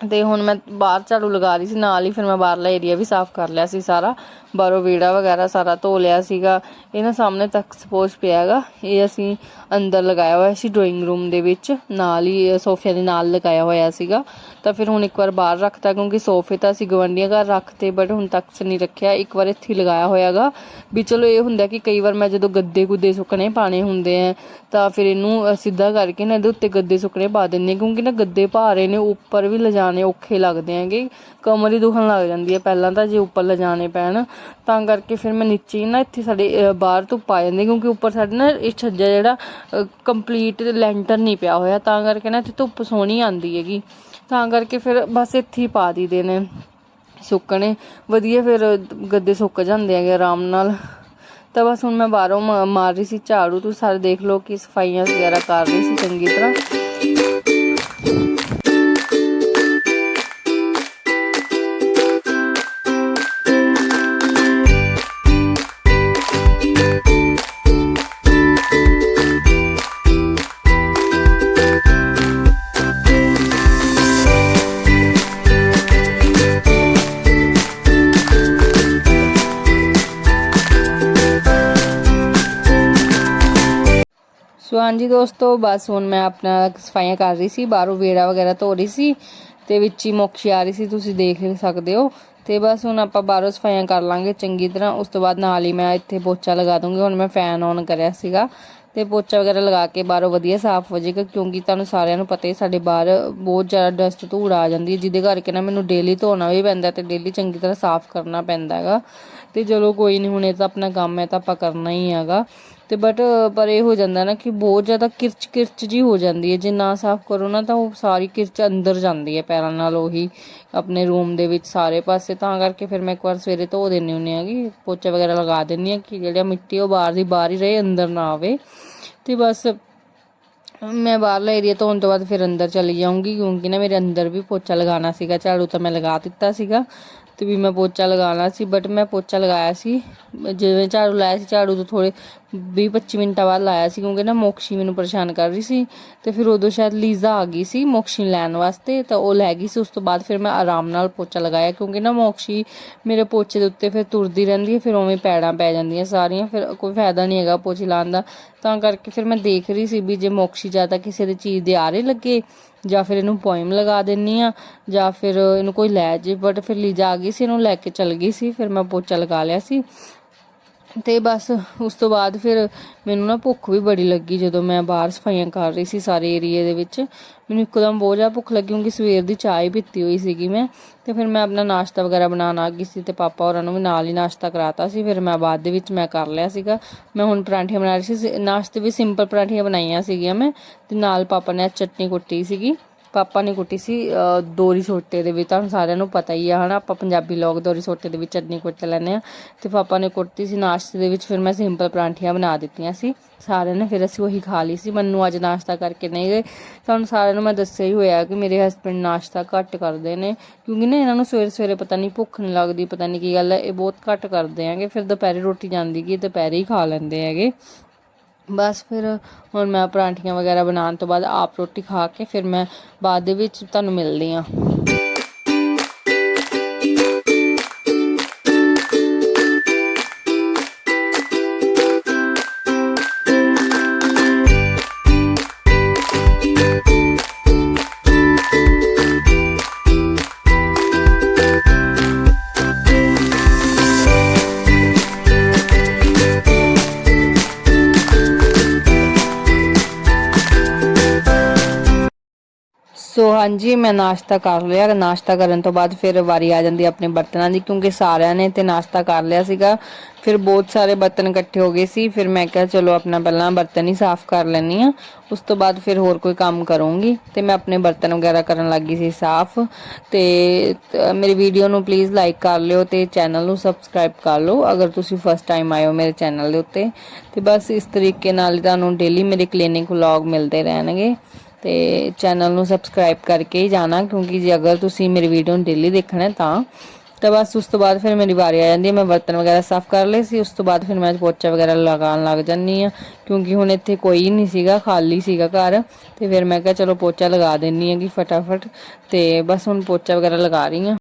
ਤੇ ਹੁਣ ਮੈਂ ਬਾਹਰ ਝਾੜੂ ਲਗਾ ਰਹੀ ਸੀ, ਨਾਲ ਹੀ ਫਿਰ ਮੈਂ ਬਾਹਰਲਾ ਏਰੀਆ ਵੀ ਸਾਫ਼ ਕਰ ਲਿਆ ਸੀ ਸਾਰਾ। ਬਾਹਰੋਂ ਵਿਹੜਾ ਵਗੈਰਾ ਸਾਰਾ ਧੋ ਲਿਆ ਸੀਗਾ। ਇਹ ਨਾ ਸਾਹਮਣੇ ਤੱਕ ਸਪੋਜ਼ ਪਿਆ ਹੈਗਾ। ਇਹ ਅਸੀਂ ਅੰਦਰ ਲਗਾਇਆ ਹੋਇਆ ਸੀ ਡਰਾਇੰਗ ਰੂਮ ਦੇ ਵਿੱਚ। ਨਾਲ ਹੀ ਸੋਫਿਆਂ ਦੇ ਨਾਲ ਲਗਾਇਆ ਹੋਇਆ ਸੀਗਾ। ਤਾਂ ਫਿਰ ਹੁਣ ਇੱਕ ਵਾਰ ਬਾਹਰ ਰੱਖਤਾ ਕਿਉਂਕਿ ਸੋਫੇ ਤਾਂ ਅਸੀਂ ਗਵੰਡੀਆਂ ਘਰ ਰੱਖਤੇ ਬਟ ਹੁਣ ਤੱਕ ਨਹੀਂ ਰੱਖਿਆ। ਇੱਕ ਵਾਰ ਇੱਥੇ ਹੀ ਲਗਾਇਆ ਹੋਇਆਗਾ ਵੀ ਚਲੋ ਇਹ ਹੁੰਦਾ ਕਿ ਕਈ ਵਾਰ ਮੈਂ ਜਦੋਂ ਗੱਦੇ ਗੁੱਦੇ ਸੁੱਕਣੇ ਪਾਣੇ ਹੁੰਦੇ ਆ, ਤਾਂ ਫਿਰ ਇਹਨੂੰ ਸਿੱਧਾ ਕਰਕੇ ਨਾ ਇਹਦੇ ਉੱਤੇ ਗੱਦੇ ਸੁੱਕਣੇ ਪਾ ਦਿੰਦੇ ਹਾਂ ਕਿਉਂਕਿ ਨਾ ਗੱਦੇ ਭਾਰੇ ਨੇ, ਉੱਪਰ ਵੀ ਲਿਜਾ ਲਿਜਾਣੇ ਔਖੇ ਲੱਗਦੇ ਹੈਗੇ। ਕਮਰ ਹੀ ਦੁਖਣ ਲੱਗ ਜਾਂਦੀ ਹੈ। ਪਹਿਲਾਂ ਤਾਂ ਜੇ ਉੱਪਰ ਲਿਜਾਣੇ ਪੈਣ, ਤਾਂ ਕਰਕੇ ਫਿਰ ਮੈਂ ਨੀਚੇ ਨਾ ਇੱਥੇ ਸਾਡੇ ਬਾਹਰ ਧੁੱਪ ਆ ਜਾਂਦੀ ਕਿਉਂਕਿ ਉੱਪਰ ਸਾਡੇ ਨਾ ਇਹ ਛੱਜਾ ਜਿਹੜਾ ਕੰਪਲੀਟ ਲੈਂਟਰ ਨਹੀਂ ਪਿਆ ਹੋਇਆ। ਤਾਂ ਕਰਕੇ ਨਾ ਇੱਥੇ ਧੁੱਪ ਸੋਹਣੀ ਆਉਂਦੀ ਹੈਗੀ। ਤਾਂ ਕਰਕੇ ਫਿਰ ਬਸ ਇੱਥੇ ਹੀ ਪਾ ਦਈਦੇ ਨੇ। ਸੁੱਕਣੇ। ਵਧੀਆ ਫਿਰ ਗੱਦੇ ਸੁੱਕ ਜਾਂਦੇ ਹੈਗੇ ਆਰਾਮ ਨਾਲ। ਤਾਂ ਬਸ ਹੁਣ ਮੈਂ ਬਾਹਰੋਂ ਮਾ- ਮਾਰ ਰਹੀ ਸੀ ਝਾੜੂ। ਤੁਸੀਂ ਸਾਰੇ ਦੇਖ ਲਓ ਕਿ ਸਫਾਈਆਂ ਵਗੈਰਾ ਕਰ ਰਹੀ ਸੀ ਚੰਗੀ ਤਰ੍ਹਾਂ। ਸੋ ਹਾਂਜੀ ਦੋਸਤੋ, ਬਸ ਹੁਣ ਮੈਂ ਆਪਣਾ ਸਫਾਈਆਂ ਕਰ ਰਹੀ ਸੀ, ਬਾਹਰੋਂ ਵੇੜਾ ਵਗੈਰਾ ਧੋ ਰਹੀ ਸੀ ਤੇ ਵਿੱਚ ਹੀ ਮੋਖੀ ਆ ਰਹੀ ਸੀ, ਤੁਸੀਂ ਦੇਖ ਸਕਦੇ ਹੋ। ਤੇ ਬਸ ਹੁਣ ਆਪਾਂ ਬਾਹਰੋਂ ਸਫਾਈਆਂ ਕਰ ਲਾਂਗੇ ਚੰਗੀ ਤਰ੍ਹਾਂ, ਉਸ ਤੋਂ ਬਾਅਦ ਨਾਲ ਹੀ ਮੈਂ ਇੱਥੇ ਪੋਚਾ ਲਗਾ ਦੂੰਗੀ। ਹੁਣ ਮੈਂ ਫੈਨ ਔਨ ਕਰਿਆ ਸੀਗਾ ਤੇ ਪੋਚਾ ਵਗੈਰਾ ਲਗਾ ਕੇ ਬਾਹਰੋਂ ਵਧੀਆ ਸਾਫ਼ ਹੋ ਜਾਏਗਾ, ਕਿਉਂਕਿ ਤੁਹਾਨੂੰ ਸਾਰਿਆਂ ਨੂੰ ਪਤਾ ਹੀ ਸਾਡੇ ਬਾਹਰ ਬਹੁਤ ਜ਼ਿਆਦਾ ਡਸਟ ਧੂੜ ਆ ਜਾਂਦੀ ਹੈ, ਜਿਹਦੇ ਕਰਕੇ ਨਾ ਮੈਨੂੰ ਡੇਲੀ ਧੋਣਾ ਵੀ ਪੈਂਦਾ ਤੇ ਡੇਲੀ ਚੰਗੀ ਤਰ੍ਹਾਂ ਸਾਫ਼ ਕਰਨਾ ਪੈਂਦਾ ਹੈਗਾ। ਤੇ ਚਲੋ ਕੋਈ ਨਹੀਂ ਹੁਣ ਇਹ ਤਾਂ ਆਪਣਾ ਕੰਮ ਹੈ ਤਾਂ ਆਪਾਂ ਕਰਨਾ ਹੀ ਹੈਗਾ। ਤੇ ਬਟ ਪਰ ਇਹ ਹੋ ਜਾਂਦਾ ਨਾ ਕਿ ਬਹੁਤ ਜ਼ਿਆਦਾ ਕਿਰਚ ਕਿਰਚ ਜੀ ਹੋ ਜਾਂਦੀ ਹੈ। ਜੇ ਨਾ ਸਾਫ਼ ਕਰੋ ਨਾ, ਤਾਂ ਉਹ ਸਾਰੀ ਕਿਰਚ ਅੰਦਰ ਜਾਂਦੀ ਹੈ ਪੈਰਾਂ ਨਾਲ ਉਹੀ, ਆਪਣੇ ਰੂਮ ਦੇ ਵਿੱਚ ਸਾਰੇ ਪਾਸੇ। ਤਾਂ ਕਰਕੇ ਫਿਰ ਮੈਂ ਇੱਕ ਵਾਰ ਸਵੇਰੇ ਧੋ ਦਿੰਨੀ ਹੁੰਨੀ ਹੈਗੀ ਪੋਚਾ ਵਗੈਰਾ ਲਗਾ ਦਿੰਨੀ ਆ ਕਿ ਜਿਹੜਾ ਮਿੱਟੀ ਉਹ ਬਾਹਰ ਦੀ ਬਾਹਰ ਹੀ ਰਹੇ, ਅੰਦਰ ਨਾ ਆਵੇ। ਤੇ ਬਸ, ਮੈਂ ਬਾਹਰਲਾ ਏਰੀਆ ਧੋਣ ਤੋਂ ਬਾਅਦ ਫਿਰ ਅੰਦਰ ਚਲੀ ਜਾਊਂਗੀ, ਕਿਉਂਕਿ ਨਾ ਮੇਰੇ ਅੰਦਰ ਵੀ ਪੋਚਾ ਲਗਾਉਣਾ ਸੀਗਾ। ਝਾੜੂ ਤਾਂ ਮੈਂ ਲਗਾ ਦਿੱਤਾ ਸੀਗਾ, ਤੇ ਵੀ ਮੈਂ ਪੋਚਾ ਲਗਾਉਣਾ ਸੀ। ਬਟ ਮੈਂ ਪੋਚਾ ਲਗਾਇਆ ਸੀ, ਜਿਵੇਂ ਝਾੜੂ ਲਾਇਆ ਸੀ, ਝਾੜੂ ਤੋਂ ਥੋੜੇ 20 25 ਮਿੰਟਾਂ ਬਾਅਦ ਲਾਇਆ ਸੀ ਕਿਉਂਕਿ ਨਾ ਮੋਕਸ਼ੀ ਮੈਨੂੰ ਪਰੇਸ਼ਾਨ ਕਰ ਰਹੀ ਸੀ ਤੇ ਫਿਰ ਉਦੋਂ ਸ਼ਾਇਦ ਲੀਜ਼ਾ ਆ ਗਈ ਸੀ ਮੋਕਸ਼ੀ ਲੈਣ ਵਾਸਤੇ ਤਾਂ ਉਹ ਲੈ ਗਈ ਸੀ। ਉਸ ਤੋਂ ਬਾਅਦ ਫਿਰ ਮੈਂ ਆਰਾਮ ਨਾਲ ਪੋਚਾ ਲਗਾਇਆ ਕਿਉਂਕਿ ਨਾ ਮੋਕਸ਼ੀ ਮੇਰੇ ਪੋਚੇ ਦੇ ਉੱਤੇ ਫਿਰ ਤੁਰਦੀ ਰਹਿੰਦੀ ਹੈ, ਫਿਰ ਉਵੇਂ ਪੈੜਾਂ ਪੈ ਜਾਂਦੀਆਂ ਸਾਰੀਆਂ, ਫਿਰ ਕੋਈ ਫਾਇਦਾ ਨਹੀਂ ਹੈਗਾ ਪੋਚੇ ਲਾਉਣ ਦਾ। ਤਾਂ ਕਰਕੇ ਫਿਰ ਮੈਂ ਦੇਖ ਰਹੀ ਸੀ ਵੀ ਜੇ ਮੋਕਸ਼ੀ ਜ਼ਿਆਦਾ ਕਿਸੇ ਦੀ ਚੀਜ਼ ਦੇ ਆਰੇ ਲੱਗੇ ਜਾਂ ਫਿਰ ਇਹਨੂੰ ਪੋਇਮ ਲਗਾ ਦਿੰਨੀ ਆ ਜਾਂ ਫਿਰ ਇਹਨੂੰ ਕੋਈ ਲੈ ਜੇ ਬਟ ਫਿਰ ਲੀਜਾ ਆ ਗਈ ਸੀ, ਇਹਨੂੰ ਲੈ ਕੇ ਚਲ ਗਈ ਸੀ, ਫਿਰ ਮੈਂ ਪੋਚਾ ਲਗਾ ਲਿਆ ਸੀ। ਤੇ ਬਸ ਉਸ ਤੋਂ ਬਾਅਦ ਫਿਰ ਮੈਨੂੰ ਨਾ ਭੁੱਖ ਵੀ ਬੜੀ ਲੱਗੀ ਜਦੋਂ ਮੈਂ ਬਾਹਰ ਸਫਾਈਆਂ ਕਰ ਰਹੀ ਸੀ ਸਾਰੇ ਏਰੀਏ ਦੇ ਵਿੱਚ। ਮੈਨੂੰ ਇੱਕਦਮ ਬਹੁਤ ਜ਼ਿਆਦਾ ਭੁੱਖ ਲੱਗੀ ਕਿਉਂਕਿ ਸਵੇਰ ਦੀ ਚਾਹ ਹੀ ਪੀਤੀ ਹੋਈ ਸੀਗੀ ਮੈਂ। ਤੇ ਫਿਰ ਮੈਂ ਆਪਣਾ ਨਾਸ਼ਤਾ ਵਗੈਰਾ ਬਣਾਉਣ ਆ ਗਈ ਸੀ ਤੇ ਪਾਪਾ ਹੋਰਾਂ ਨੂੰ ਵੀ ਨਾਲ ਹੀ ਨਾਸ਼ਤਾ ਕਰਾਤਾ ਸੀ। ਫਿਰ ਮੈਂ ਬਾਅਦ ਦੇ ਵਿੱਚ ਮੈਂ ਕਰ ਲਿਆ ਸੀਗਾ। ਮੈਂ ਹੁਣ ਪਰਾਂਠੀਆਂ ਬਣਾ ਰਹੀ ਸੀ। ਨਾਸ਼ਤੇ ਵੀ ਸਿੰਪਲ ਪਰਾਂਠੀਆਂ ਬਣਾਈਆਂ ਸੀਗੀਆਂ ਮੈਂ ਤੇ ਨਾਲ ਪਾਪਾ ਨੇ ਚਟਨੀ ਕੁੱਟੀ ਸੀਗੀ। ਪਾਪਾ ਨੇ ਕੁੱਟੀ ਸੀ ਅ, ਦੋਰੀ ਸੋਟੇ ਦੇ ਵਿੱਚ ਤੁਹਾਨੂੰ ਸਾਰਿਆਂ ਨੂੰ ਪਤਾ ਹੀ ਆ ਹਨਾ ਆਪਾਂ ਪੰਜਾਬੀ ਲੋਕ ਦੋਰੀ ਸੋਟੇ ਦੇ ਵਿੱਚ ਚਟਨੀ ਕੁੱਟ ਲੈਂਦੇ ਆ। ਤੇ ਪਾਪਾ ਨੇ ਕੁੱਟੀ ਸੀ ਨਾਸ਼ਤੇ ਦੇ ਵਿੱਚ ਫਿਰ ਮੈਂ ਸਿੰਪਲ ਪਰਾਂਠੀਆਂ ਬਣਾ ਦਿੱਤੀਆਂ ਸੀ। ਸਾਰਿਆਂ ਨੇ ਫਿਰ ਅਸੀਂ ਉਹੀ ਖਾ ਲਈ ਸੀ ਮੈਨੂੰ ਅੱਜ ਨਾਸ਼ਤਾ ਕਰਕੇ ਨਹੀਂ ਗਏ। ਤੁਹਾਨੂੰ ਸਾਰਿਆਂ ਨੂੰ ਮੈਂ ਦੱਸਿਆ ਹੀ ਹੋਇਆ ਕਿ ਮੇਰੇ ਹਸਬੰਡ ਨਾਸ਼ਤਾ ਘੱਟ ਕਰਦੇ ਨੇ ਕਿਉਂਕਿ ਨਾ ਇਹਨਾਂ ਨੂੰ ਸਵੇਰੇ ਸਵੇਰੇ ਪਤਾ ਨਹੀਂ ਭੁੱਖ ਨਹੀਂ ਲੱਗਦੀ ਪਤਾ ਨਹੀਂ ਕੀ ਗੱਲ ਹੈ ਇਹ ਬਹੁਤ ਘੱਟ ਕਰਦੇ ਹੈਗੇ ਫਿਰ ਦੁਪਹਿਰੇ ਰੋਟੀ ਜਾਂਦੀ ਕਿ ਦੁਪਹਿਰੇ ਹੀ ਖਾ ਲੈਂਦੇ ਹੈਗੇ। ਬਸ ਫਿਰ ਹੁਣ ਮੈਂ ਪਰਾਂਠੀਆਂ ਵਗੈਰਾ ਬਣਾਉਣ ਤੋਂ ਬਾਅਦ ਆਪ ਰੋਟੀ ਖਾ ਕੇ ਫਿਰ ਮੈਂ ਬਾਅਦ ਦੇ ਵਿੱਚ ਤੁਹਾਨੂੰ ਮਿਲਦੀ ਹਾਂ। ਹਾਂਜੀ, ਮੈਂ ਨਾਸ਼ਤਾ ਕਰ ਲਿਆ। ਨਾਸ਼ਤਾ ਕਰਨ ਤੋਂ ਬਾਅਦ ਫਿਰ ਵਾਰੀ ਆ ਜਾਂਦੀ ਆਪਣੇ ਬਰਤਨਾਂ ਦੀ, ਕਿਉਂਕਿ ਸਾਰਿਆਂ ਨੇ ਤੇ ਨਾਸ਼ਤਾ ਕਰ ਲਿਆ ਸੀਗਾ। ਫਿਰ ਬਹੁਤ ਸਾਰੇ ਬਰਤਨ ਇਕੱਠੇ ਹੋ ਗਏ ਸੀ। ਫਿਰ ਮੈਂ ਕਿਹਾ, ਚਲੋ, ਆਪਣਾ ਪਹਿਲਾਂ ਬਰਤਨ ਹੀ ਸਾਫ਼ ਕਰ ਲੈਣੀ ਆ ਉਸ ਤੋਂ ਬਾਅਦ ਫਿਰ ਹੋਰ ਕੋਈ ਕੰਮ ਕਰੂੰਗੀ। ਤੇ ਮੈਂ ਆਪਣੇ ਬਰਤਨ ਵਗੈਰਾ ਕਰਨ ਲੱਗੀ ਸੀ ਸਾਫ਼। ਤੇ ਮੇਰੀ ਵੀਡੀਓ ਨੂੰ ਪਲੀਜ਼ ਲਾਈਕ ਕਰ ਲਿਓ ਤੇ ਚੈਨਲ ਨੂੰ ਸਬਸਕ੍ਰਾਈਬ ਕਰ ਲਓ। ਅਗਰ ਤੁਸੀਂ ਫਸਟ ਟਾਈਮ ਆਏ ਹੋ ਮੇਰੇ ਚੈਨਲ ਦੇ ਉੱਤੇ। ਤੇ ਬਸ ਇਸ ਤਰੀਕੇ ਨਾਲ ਤੁਹਾਨੂੰ ਡੇਲੀ ਮੇਰੇ ਕਲੀਨਿਕ ਵਲੌਗ ਮਿਲਦੇ ਰਹਿਣਗੇ। ਤੇ ਚੈਨਲ ਨੂੰ ਸਬਸਕ੍ਰਾਈਬ ਕਰਕੇ ਹੀ ਜਾਣਾ, ਕਿਉਂਕਿ ਜੇ ਅਗਰ ਤੁਸੀਂ ਮੇਰੀ ਵੀਡੀਓ ਨੂੰ ਡੇਲੀ ਦੇਖਣਾ ਤਾਂ ਤਾਂ ਬਸ ਉਸ ਤੋਂ ਬਾਅਦ ਫਿਰ ਮੇਰੀ ਵਾਰੀ ਆ ਜਾਂਦੀ ਹੈ, ਮੈਂ ਬਰਤਨ ਵਗੈਰਾ ਸਾਫ਼ ਕਰ ਲਏ ਸੀ, ਉਸ ਤੋਂ ਬਾਅਦ ਫਿਰ ਮੈਂ ਪੋਚਾ ਵਗੈਰਾ ਲਗਾਉਣ ਲੱਗ ਜਾਂਦੀ ਆ ਕਿਉਂਕਿ ਹੁਣ ਇੱਥੇ ਕੋਈ ਨਹੀਂ ਸੀਗਾ, ਖਾਲੀ ਸੀਗਾ ਘਰ, ਤੇ ਫਿਰ ਮੈਂ ਕਿਹਾ ਚਲੋ ਪੋਚਾ ਲਗਾ ਦਿੰਨੀ ਕਿ ਫਟਾਫਟ, ਤੇ ਬਸ ਹੁਣ ਪੋਚਾ ਵਗੈਰਾ ਲਗਾ ਰਹੀ ਹਾਂ।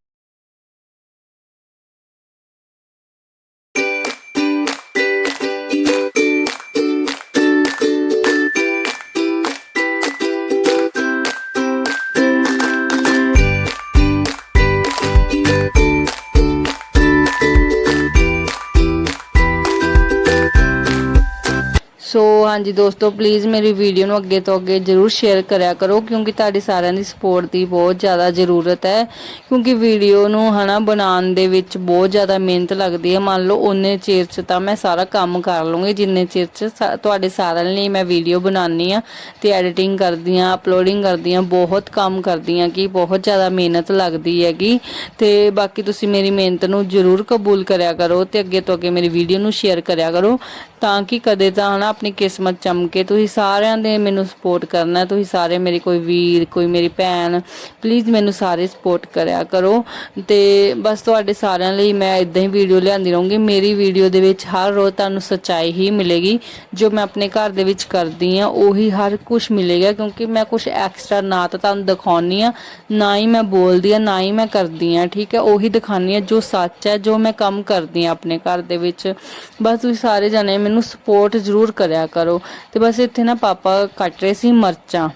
ਹਾਂਜੀ ਦੋਸਤੋ ਪਲੀਜ਼ ਮੇਰੀ ਵੀਡੀਓ ਨੂੰ ਅੱਗੇ ਤੋਂ ਅੱਗੇ ਜਰੂਰ ਸ਼ੇਅਰ ਕਰਿਆ ਕਰੋ, ਕਿਉਂਕਿ ਤੁਹਾਡੀ ਸਾਰਿਆਂ ਦੀ ਸਪੋਰਟ ਦੀ ਬਹੁਤ ਜ਼ਿਆਦਾ ਜ਼ਰੂਰਤ ਹੈ। ਕਿਉਂਕਿ ਵੀਡੀਓ ਨੂੰ ਹਨਾ ਬਣਾਉਣ ਦੇ ਵਿੱਚ ਬਹੁਤ ਜ਼ਿਆਦਾ ਮਿਹਨਤ ਲੱਗਦੀ ਹੈ। ਮੰਨ ਲਓ ਉਹਨੇ ਚਿਰ 'ਚ ਤਾਂ ਮੈਂ ਸਾਰਾ ਕੰਮ ਕਰ ਲੂੰਗੀ ਜਿੰਨੇ ਚਿਰ 'ਚ ਤੁਹਾਡੇ ਸਾਰਿਆਂ ਲਈ ਮੈਂ ਵੀਡੀਓ ਬਣਾਉਣੀ ਆ ਤੇ ਐਡੀਟਿੰਗ ਕਰਦੀ ਆ ਅਪਲੋਡਿੰਗ ਕਰਦੀ ਆ ਬਹੁਤ ਕੰਮ ਕਰਦੀ ਆ ਕਿ ਬਹੁਤ ਜ਼ਿਆਦਾ ਮਿਹਨਤ ਲੱਗਦੀ ਹੈਗੀ। ਤੇ ਬਾਕੀ ਤੁਸੀਂ ਮੇਰੀ ਮਿਹਨਤ ਨੂੰ ਜਰੂਰ ਕਬੂਲ ਕਰਿਆ ਕਰੋ ਤੇ ਅੱਗੇ ਤੋਂ ਅੱਗੇ ਮੇਰੀ ਵੀਡੀਓ ਨੂੰ ਸ਼ੇਅਰ ਕਰਿਆ ਕਰੋ, ਤਾਂ ਕਿ ਕਦੇ ਤਾਂ ਹਨਾ ਆਪਣੀ ਕਿਸਮਤ ਚਮਕੇ, ਤੁਸੀਂ ਸਾਰਿਆਂ ਦੇ ਮੈਨੂੰ ਸਪੋਰਟ ਕਰਨਾ, ਤੁਸੀਂ ਸਾਰੇ ਮੇਰੇ ਕੋਈ ਵੀਰ, ਕੋਈ ਮੇਰੀ ਭੈਣ ਪਲੀਜ਼ ਮੈਨੂੰ ਸਾਰੇ ਸਪੋਰਟ ਕਰਿਆ ਕਰੋ। ਤੇ ਬਸ ਤੁਹਾਡੇ ਸਾਰਿਆਂ ਲਈ ਮੈਂ ਇਦਾਂ ਹੀ ਵੀਡੀਓ ਲਿਆਂਦੀ ਰਹੂੰਗੀ। ਮੇਰੀ ਵੀਡੀਓ ਦੇ ਵਿੱਚ ਹਰ ਰੋਜ਼ ਤੁਹਾਨੂੰ ਸੱਚਾਈ ਹੀ ਮਿਲੇਗੀ। ਜੋ ਮੈਂ ਆਪਣੇ ਘਰ ਦੇ ਵਿੱਚ ਕਰਦੀ ਆ ਉਹੀ ਹਰ ਕੁਝ ਮਿਲੇਗਾ, ਕਿਉਂਕਿ ਮੈਂ ਕੁਝ ਐਕਸਟਰਾ ਨਾ ਤਾਂ ਤੁਹਾਨੂੰ ਦਿਖਾਉਣੀ ਆ ਨਾ ਹੀ ਮੈਂ ਬੋਲਦੀ ਆ ਨਾ ਹੀ ਮੈਂ ਕਰਦੀ ਆ ਠੀਕ ਹੈ? ਉਹੀ ਦਿਖਾਉਣੀ ਆ ਜੋ ਸੱਚ ਹੈ, ਜੋ ਮੈਂ ਕੰਮ ਕਰਦੀ ਆ ਆਪਣੇ ਘਰ ਦੇ ਵਿੱਚ। ਬਸ ਤੁਸੀਂ ਸਾਰੇ ਜਣੇ ਮੈਨੂੰ ਸਪੋਰਟ ਜ਼ਰੂਰ ਕਰਿਆ ਕਰੋ। ਤੇ ਬਸ ਇੱਥੇ ਨਾ ਪਾਪਾ ਕੱਟ ਰਹੇ ਸੀ ਮਰਚਾਂ।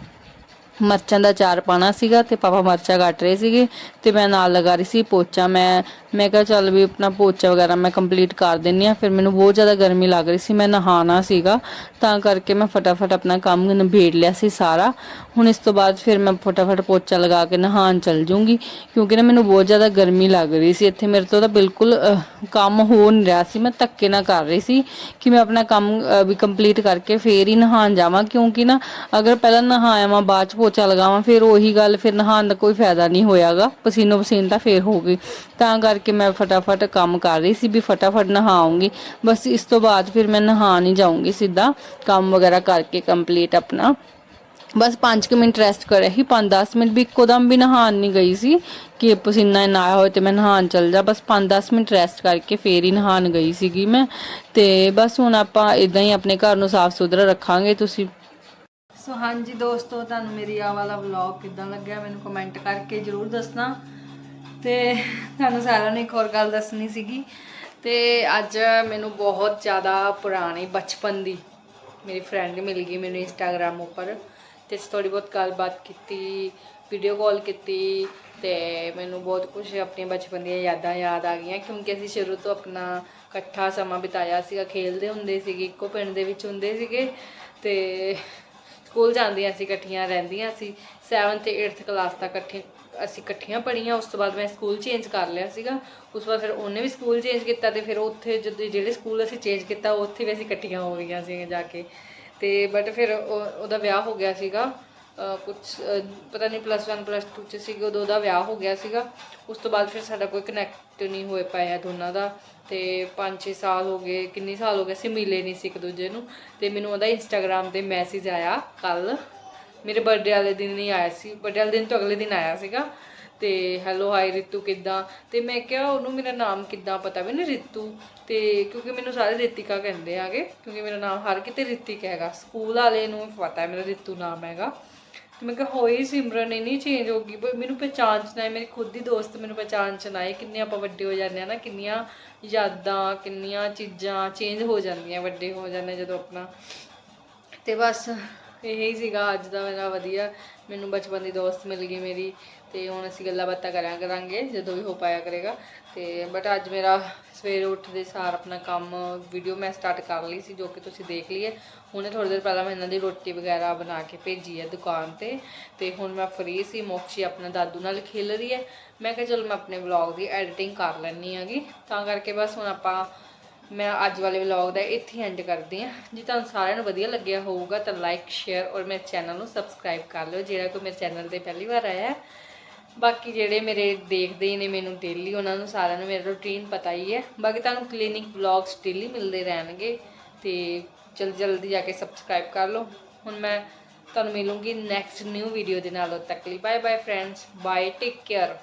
ਮਰਚਾਂ ਦਾ ਚਾਰ ਪਾਣਾ ਸੀਗਾ ਤੇ ਪਾਪਾ ਮਰਚਾਂ ਕੱਟ ਰਹੇ ਸੀਗੇ ਤੇ ਮੈਂ ਨਾਲ ਲਗਾ ਰਹੀ ਸੀ ਪੋਚਾ। ਮੈਂ ਮੈਂ ਕਿਹਾ ਚੱਲ ਵੀ ਆਪਣਾ ਪੋਚਾ ਵਗੈਰਾ ਮੈਂ ਕੰਪਲੀਟ ਕਰ ਦਿੰਨੀ ਆ। ਫਿਰ ਮੈਨੂੰ ਬਹੁਤ ਜ਼ਿਆਦਾ ਗਰਮੀ ਲੱਗ ਰਹੀ ਸੀ, ਮੈਂ ਨਹਾਣਾ ਸੀਗਾ। ਤਾਂ ਕਰਕੇ ਮੈਂ ਫਟਾਫਟ ਆਪਣਾ ਕੰਮ ਨਿਬੇੜ ਲਿਆ ਸੀ ਸਾਰਾ। ਹੁਣ ਇਸ ਤੋਂ ਬਾਅਦ ਫਿਰ ਮੈਂ ਫਟਾਫਟ ਪੋਚਾ ਲਗਾ ਕੇ ਨਹਾਣ ਚੱਲ ਜੂੰਗੀ, ਕਿਉਂਕਿ ਨਾ ਮੈਨੂੰ ਬਹੁਤ ਜ਼ਿਆਦਾ ਗਰਮੀ ਲੱਗ ਰਹੀ ਸੀ। ਇੱਥੇ ਮੇਰੇ ਤੋਂ ਤਾਂ ਬਿਲਕੁਲ ਕੰਮ ਹੋ ਨਹੀਂ ਰਿਹਾ ਸੀ। ਮੈਂ ਧੱਕੇ ਨਾਲ ਕਰ ਰਹੀ ਸੀ ਕਿ ਮੈਂ ਆਪਣਾ ਕੰਮ ਵੀ ਕੰਪਲੀਟ ਕਰਕੇ ਫੇਰ ਹੀ ਨਹਾਣ ਜਾਵਾਂ। ਕਿਉਂਕਿ ਨਾ ਅਗਰ ਪਹਿਲਾਂ ਨਹਾਇਆ ਮੈਂ, ਬਾਅਦ ਚ ਪੋਚਾ ਲਗਾਵਾਂ ਫਿਰ ਉਹੀ ਗੱਲ, ਫਿਰ ਨਹਾਣ ਦਾ ਕੋਈ ਫਾਇਦਾ ਨਹੀਂ ਹੋਇਆਗਾ, ਪਸੀਨੋ ਪਸੀਨ ਤਾਂ ਫੇਰ ਹੋ ਗਈ। ਤਾਂ ਕਰਕੇ ਮੈਂ ਫਟਾਫਟ ਕੰਮ ਕਰ ਰਹੀ ਸੀ ਵੀ ਫਟਾਫਟ ਨਹਾਉਂਗੀ। ਬਸ ਇਸ ਤੋਂ ਬਾਅਦ ਫਿਰ ਮੈਂ ਨਹਾਣ ਹੀ ਜਾਊਂਗੀ ਸਿੱਧਾ, ਕੰਮ ਵਗੈਰਾ ਕਰਕੇ ਕੰਪਲੀਟ ਆਪਣਾ। ਬਸ 5 ਮਿੰਟ ਰੈਸਟ ਕਰਿਆ ਸੀ 5-10 ਮਿੰਟ ਵੀ ਇੱਕੋ ਦਮ ਵੀ ਨਹਾਣ ਨਹੀਂ ਗਈ ਸੀ ਕਿ ਪਸੀਨਾ ਨਾ ਆਇਆ ਹੋਏ ਤੇ ਮੈਂ ਨਹਾਣ ਚੱਲ ਜਾ। ਬਸ 5-10 ਮਿੰਟ ਰੈਸਟ ਕਰਕੇ ਫੇਰ ਹੀ ਨਹਾਣ ਗਈ ਸੀਗੀ ਮੈਂ। ਤੇ ਬਸ ਹੁਣ ਆਪਾਂ ਇਦਾਂ ਹੀ ਆਪਣੇ ਘਰ ਨੂੰ ਸਾਫ਼ ਸੁਥਰਾ ਰੱਖਾਂਗੇ। ਤੁਸੀਂ ਸੋ ਹਾਂਜੀ ਦੋਸਤੋ, ਤੁਹਾਨੂੰ ਮੇਰੀ ਆ ਵਾਲਾ ਵਲੌਗ ਕਿਦਾਂ ਲੱਗਿਆ ਮੈਨੂੰ ਕਮੈਂਟ ਕਰਕੇ ਜਰੂਰ ਦੱਸਣਾ। ਤੇ ਤੁਹਾਨੂੰ ਸਾਰਿਆਂ ਨੂੰ ਇੱਕ ਹੋਰ ਗੱਲ ਦੱਸਣੀ ਸੀਗੀ। ਤੇ ਅੱਜ ਮੈਨੂੰ ਬਹੁਤ ਜ਼ਿਆਦਾ ਪੁਰਾਣੀ ਬਚਪਨ ਦੀ ਮੇਰੀ ਫਰੈਂਡ ਮਿਲ ਗਈ ਮੈਨੂੰ ਇੰਸਟਾਗ੍ਰam ਉੱਪਰ। ਤੇ ਥੋੜੀ ਬਹੁਤ ਗੱਲਬਾਤ ਕੀਤੀ ਵੀਡੀਓ ਕਾਲ ਕੀਤੀ ਤੇ ਮੈਨੂੰ ਬਹੁਤ ਕੁਝ ਆਪਣੀਆਂ ਬਚਪਨ ਦੀਆਂ ਯਾਦਾਂ ਯਾਦ ਆ ਗਈਆਂ। ਕਿਉਂਕਿ ਅਸੀਂ ਸ਼ੁਰੂ ਤੋਂ ਆਪਣਾ ਇਕੱਠਾ ਸਮਾਂ ਬਿਤਾਇਆ ਸੀਗਾ, ਖੇਲਦੇ ਹੁੰਦੇ ਸੀਗੇ, ਇੱਕੋ ਪਿੰਡ ਦੇ ਵਿੱਚ ਹੁੰਦੇ ਸੀਗੇ। ਤੇ ਸਕੂਲ ਜਾਂਦੀਆਂ ਸੀ, ਇਕੱਠੀਆਂ ਰਹਿੰਦੀਆਂ ਸੀ 7th ਤੇ 8th ਕਲਾਸ ਤੱਕ ਇਕੱਠੇ, ਅਸੀਂ ਇਕੱਠੀਆਂ ਪੜ੍ਹੀਆਂ, ਉਸ ਤੋਂ ਬਾਅਦ ਮੈਂ ਸਕੂਲ ਚੇਂਜ ਕਰ ਲਿਆ ਸੀਗਾ। ਉਸ ਤੋਂ ਬਾਅਦ ਫਿਰ ਉਹਨੇ ਵੀ ਸਕੂਲ ਚੇਂਜ ਕੀਤਾ ਤੇ ਫਿਰ ਉੱਥੇ ਜਦੋਂ ਜਿਹੜੇ ਸਕੂਲ ਅਸੀਂ ਚੇਂਜ ਕੀਤਾ, ਉੱਥੇ ਵੀ ਅਸੀਂ ਇਕੱਠੀਆਂ ਹੋ ਗਈਆਂ ਸੀ ਜਾ ਕੇ। ਤੇ ਬਟ ਫਿਰ ਉਹਦਾ ਵਿਆਹ ਹੋ ਗਿਆ ਸੀਗਾ। ਕੁਝ ਪਤਾ ਨਹੀਂ ਪਲੱਸ 1 ਪਲੱਸ 2 ਚ ਸੀਗਾ, ਉਦੋਂ ਉਹਦਾ ਵਿਆਹ ਹੋ ਗਿਆ ਸੀਗਾ। ਉਸ ਤੋਂ ਬਾਅਦ ਫਿਰ ਸਾਡਾ ਕੋਈ ਕਨੈਕਟ ਨਹੀਂ ਹੋਏ ਪਾਇਆ ਦੋਨਾਂ ਦਾ। ਤੇ 5-6 ਸਾਲ ਹੋ ਗਏ, ਕਿੰਨੇ ਸਾਲ ਹੋ ਗਏ, ਅਸੀਂ ਮਿਲੇ ਨਹੀਂ ਸੀ ਇੱਕ ਦੂਜੇ ਨੂੰ। ਤੇ ਮੈਨੂੰ ਉਹਦਾ ਇੰਸਟਾਗ੍ਰam ਤੇ ਮੈਸੇਜ ਆਇਆ ਕੱਲ। ਮੇਰੇ ਬਰਥਡੇ ਵਾਲੇ ਦਿਨ ਨਹੀਂ ਆਇਆ ਸੀ ਬਰਥਡੇ ਵਾਲੇ ਦਿਨ ਤੋਂ ਅਗਲੇ ਦਿਨ ਆਇਆ ਸੀਗਾ। ਤੇ ਹੈਲੋ ਹਾਈ ਰਿਤੂ ਕਿੱਦਾਂ? ਤੇ ਮੈਂ ਕਿਹਾ ਉਹਨੂੰ ਮੇਰਾ ਨਾਮ ਕਿੱਦਾਂ ਪਤਾ? ਵੀ ਨਹੀਂ ਰਿਤੂ। ਤੇ ਕਿਉਂਕਿ ਮੈਨੂੰ ਸਾਰੇ ਰਿਤਿਕਾ ਕਹਿੰਦੇ ਆਗੇ ਕਿਉਂਕਿ ਮੇਰਾ ਨਾਮ ਹਰ ਕਿਤੇ ਰਿਤਿਕ ਹੈਗਾ। ਸਕੂਲ ਵਾਲੇ ਨੂੰ ਪਤਾ ਹੈ ਮੇਰਾ ਰਿਤੂ ਨਾਮ ਹੈਗਾ। ਮੈਂ ਕਿਹਾ ਹੋਈ ਸਿਮਰਨ, ਇੰਨੀ ਚੇਂਜ ਹੋ ਗਈ। ਮੈਨੂੰ ਪਹਿਚਾਣ ਚ ਨਾ ਆਏ, ਮੇਰੀ ਖੁਦ ਦੀ ਦੋਸਤ ਮੈਨੂੰ ਪਹਿਚਾਣ ਚ ਨਾ ਆਏ। ਕਿੰਨੇ ਆਪਾਂ ਵੱਡੇ ਹੋ ਜਾਂਦੇ ਆ ਨਾ, ਕਿੰਨੀਆਂ ਯਾਦਾਂ, ਕਿੰਨੀਆਂ ਚੀਜ਼ਾਂ ਚੇਂਜ ਹੋ ਜਾਂਦੀਆਂ, ਵੱਡੇ ਹੋ ਜਾਂਦੇ ਜਦੋਂ ਆਪਣਾ। ਤੇ ਬਸ ਇਹੀ ਸੀਗਾ ਅੱਜ ਦਾ ਮੇਰਾ ਵਧੀਆ। ਮੈਨੂੰ ਬਚਪਨ ਦੀ ਦੋਸਤ ਮਿਲ ਗਈ ਮੇਰੀ ਤੇ ਹੁਣ ਅਸੀਂ ਗੱਲਾਂ ਬਾਤਾਂ ਕਰਾਂ ਕਰਾਂਗੇ, ਜਦੋਂ ਵੀ ਹੋ ਪਾਇਆ ਕਰੇਗਾ। ਤੇ ਬਟ ਅੱਜ ਮੇਰਾ ਸਵੇਰੇ ਉੱਠਦੇ ਸਾਰ ਆਪਣਾ ਕੰਮ ਵੀਡੀਓ ਮੈਂ ਸਟਾਰਟ ਕਰ ਲਈ ਸੀ, ਜੋ ਕਿ ਤੁਸੀਂ ਦੇਖ ਲਈਏ। ਹੁਣੇ ਥੋੜੀ ਦੇਰ ਪਹਿਲਾਂ ਮੈਂ ਇਹਨਾਂ ਦੀ ਰੋਟੀ ਵਗੈਰਾ ਬਣਾ ਕੇ ਭੇਜੀ ਹੈ ਦੁਕਾਨ ਤੇ ਤੇ ਹੁਣ ਮੈਂ ਫ੍ਰੀ ਸੀ, ਮੋਕਸ਼ੀ ਆਪਣਾ ਦਾਦੂ ਨਾਲ ਖੇਲ ਰਹੀ ਹੈ। ਮੈਂ ਕਿਹਾ ਚਲ ਮੈਂ ਆਪਣੇ ਵਲੌਗ ਦੀ ਐਡੀਟਿੰਗ ਕਰ ਲੈਣੀ ਹੈਗੀ ਤਾਂ ਕਰਕੇ ਬਸ ਹੁਣ ਆਪਾਂ, ਮੈਂ ਅੱਜ ਵਾਲੇ ਵਲੌਗ ਦਾ ਇੱਥੇ ਐਂਡ ਕਰਦੀ ਹਾਂ। ਜੇ ਤੁਹਾਨੂੰ ਸਾਰਿਆਂ ਨੂੰ ਵਧੀਆ ਲੱਗਿਆ ਹੋਊਗਾ ਤਾਂ ਲਾਈਕ ਸ਼ੇਅਰ ਔਰ ਮੇਰੇ ਚੈਨਲ ਨੂੰ ਸਬਸਕ੍ਰਾਈਬ ਕਰ ਲਿਓ, ਜਿਹੜਾ ਕੋਈ ਮੇਰੇ ਚੈਨਲ ਤੇ ਪਹਿਲੀ ਵਾਰ ਆਇਆ ਬਾਕੀ ਜਿਹੜੇ ਮੇਰੇ ਦੇਖਦੇ ਹੀ ਨੇ ਮੈਨੂੰ ਡੇਲੀ ਉਹਨਾਂ ਨੂੰ ਸਾਰਿਆਂ ਨੂੰ ਮੇਰਾ ਰੂਟੀਨ ਪਤਾ ਹੀ ਹੈ। ਬਾਕੀ ਤੁਹਾਨੂੰ ਕਲੀਨਿਕ ਵਲੌਗਸ ਡੇਲੀ ਮਿਲਦੇ ਰਹਿਣਗੇ ਤੇ ਜਲਦੀ ਜਲਦੀ ਜਾ ਕੇ ਸਬਸਕ੍ਰਾਈਬ ਕਰ ਲਓ। ਹੁਣ ਮੈਂ ਤੁਹਾਨੂੰ ਮਿਲੂੰਗੀ ਨੈਕਸਟ ਨਿਊ ਵੀਡੀਓ ਦੇ ਨਾਲ। ਉਦੋਂ ਤੱਕ ਲਈ bye bye friends bye take care